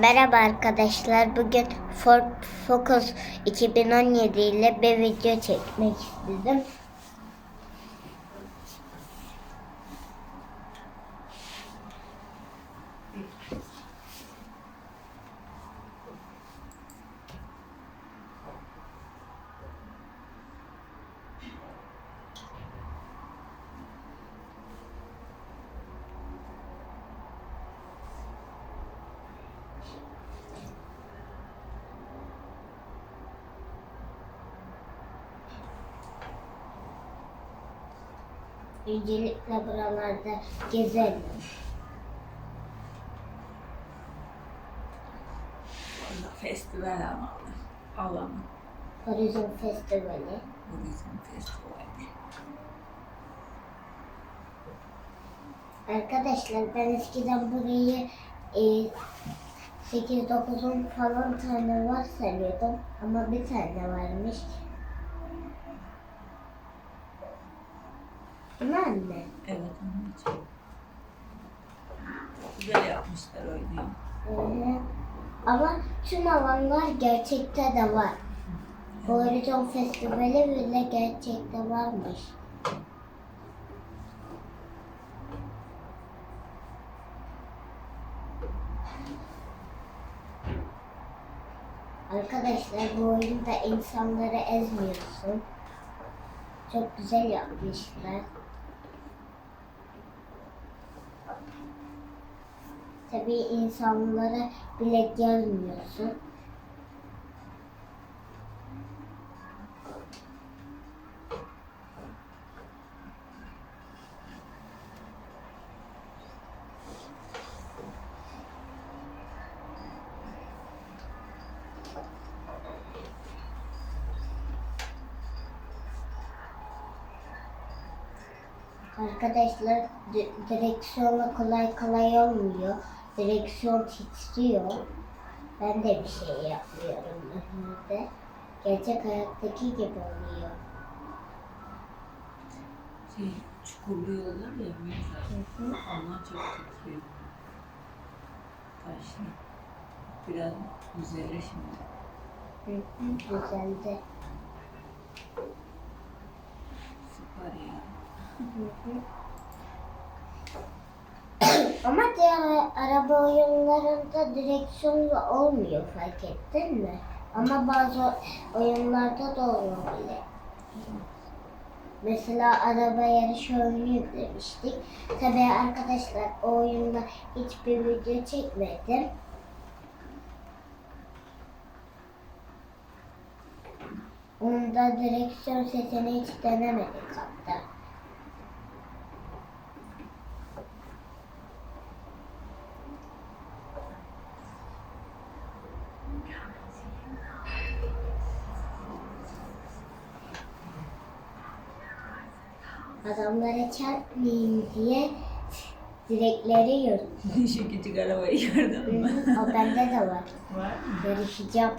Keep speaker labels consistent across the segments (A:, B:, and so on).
A: Merhaba arkadaşlar. Bugün Ford Focus 2017 ile bir video çekmek istedim. Öncelikle buralarda gezelim.
B: Burada festival alanı. alanı.
A: Horizon Festivali.
B: Turizm festivali.
A: Arkadaşlar ben eskiden burayı e, 8-9-10 falan tane var sanıyordum. Ama bir tane varmış. Ama anne.
B: Evet anneciğim. Güzel yapmışlar oyunu.
A: Öyle. Ama tüm alanlar gerçekte de var. Horizon Festivali bile gerçekte varmış. Arkadaşlar bu oyunda insanları ezmiyorsun. Çok güzel yapmışlar. Tabii insanlara bile gelmiyorsun. Arkadaşlar di- direksiyonla kolay kolay olmuyor. Direksiyon titriyor. Ben de bir şey yapmıyorum normalde. Gerçek hayattaki gibi oluyor.
B: Şey, çukurluyorlar ya mesela. Onlar çok titriyor. Taşlı. Biraz üzeri şimdi.
A: Hı hı, Güzeldi.
B: Süper ya.
A: Hı hı. Ama diğer araba oyunlarında direksiyonla olmuyor fark ettin mi? Ama bazı oyunlarda da olabilir. Mesela araba yarışı oyunu yüklemiştik. Tabii arkadaşlar o oyunda hiçbir video çekmedim. Onda direksiyon sesini hiç denemedik Adamlara çarpmayayım diye direkleri yırttım.
B: Şu küçük arabayı gördün mü?
A: o bende de var.
B: Var mı?
A: Yarışacağım.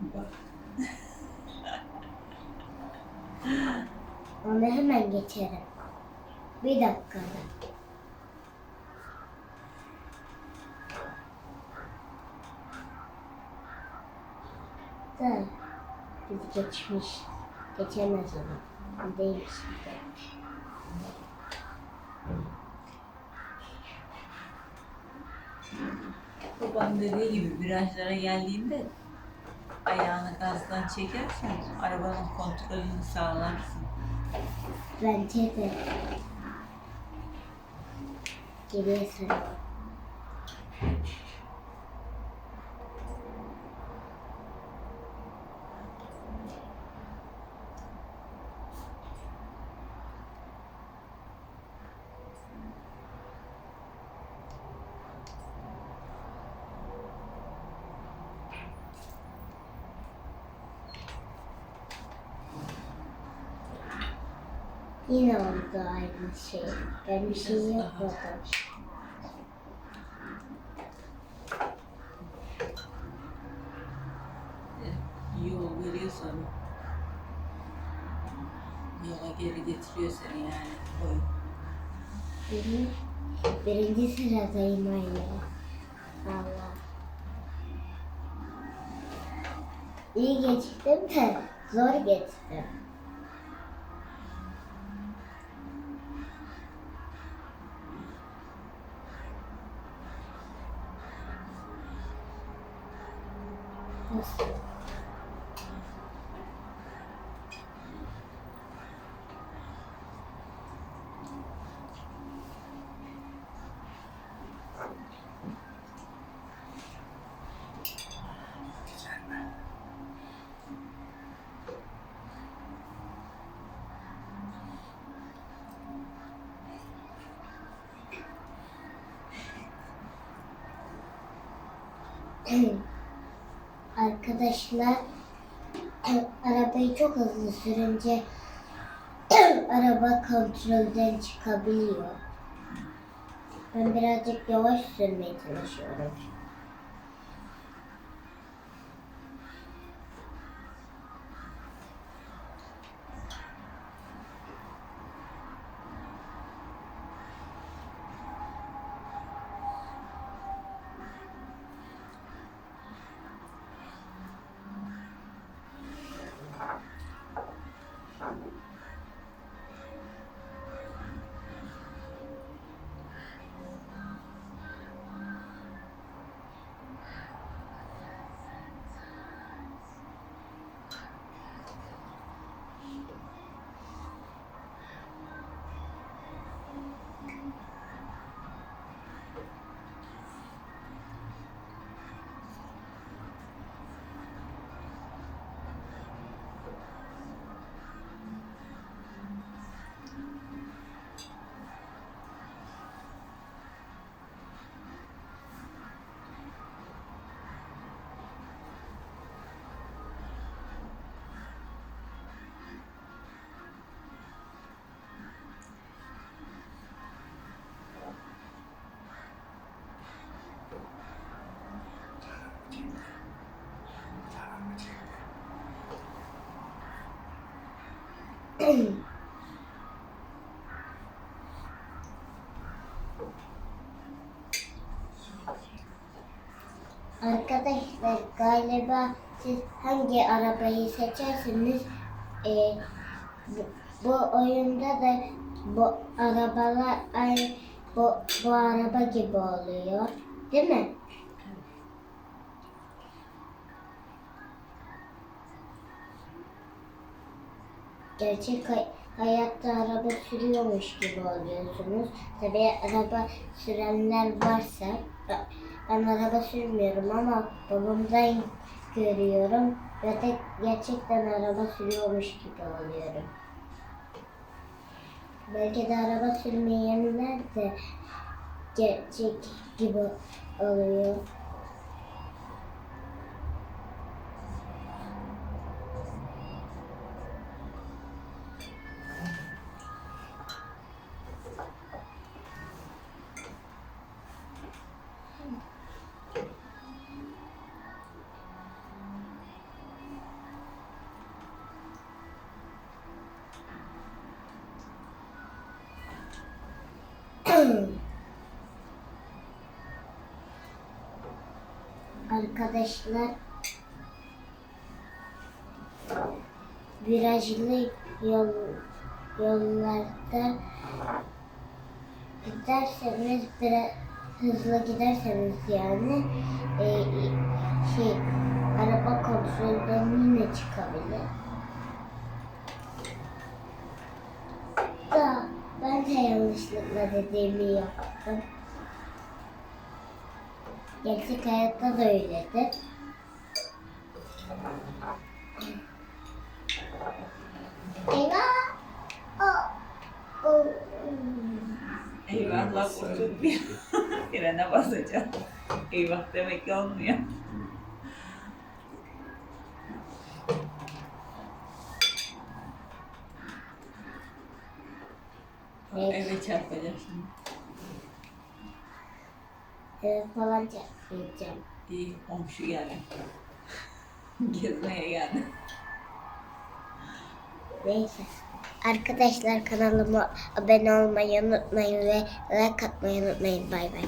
B: Bak.
A: Onu hemen geçerim. Bir dakikada. Da biz geçmiş. Geçemez onu. Değil şimdi.
B: Babam dediği gibi virajlara geldiğinde ayağını gazdan çekersen arabanın kontrolünü sağlarsın.
A: Bence de. Geriye saralım. Yine oldu aynı şey. Ben bir şey yapmadım.
B: Yol veriyor sana. Yola geri getiriyor seni yani. Oyun.
A: Hı hı. birinci sıradayım anne. Valla. İyi geçtim de zor geçtim. Mm-hmm. Arkadaşlar arabayı çok hızlı sürünce araba kontrolden çıkabiliyor. Ben birazcık yavaş sürmeye çalışıyorum. Arkadaşlar galiba siz hangi arabayı seçerseniz e, bu, bu oyunda da bu arabalar ay bu, bu araba gibi oluyor. Değil mi? Gerçek hay- hayatta araba sürüyormuş gibi oluyorsunuz. Tabii araba sürenler varsa ben araba sürmüyorum ama babamdan görüyorum ve de gerçekten araba sürüyormuş gibi oluyorum. Belki de araba sürmeyenler de gerçek gibi oluyor. Arkadaşlar virajlı yol, yollarda giderseniz biraz hızlı giderseniz yani e, şey araba kontrolden yine çıkabilir. Da ben de yanlışlıkla dediğimi yaptım. Gerçek hayatta da öyledir. Eyvah! Oh. Oh.
B: Eyvah laf oturmuyor. Frene basacağım. Eyvah demek ki olmuyor.
A: Evet.
B: Eve çarpacak şimdi.
A: Evet falan yapacağım.
B: İyi komşu geldi. Gezmeye geldi.
A: Neyse. Arkadaşlar kanalıma abone olmayı unutmayın ve like atmayı unutmayın. Bay bay.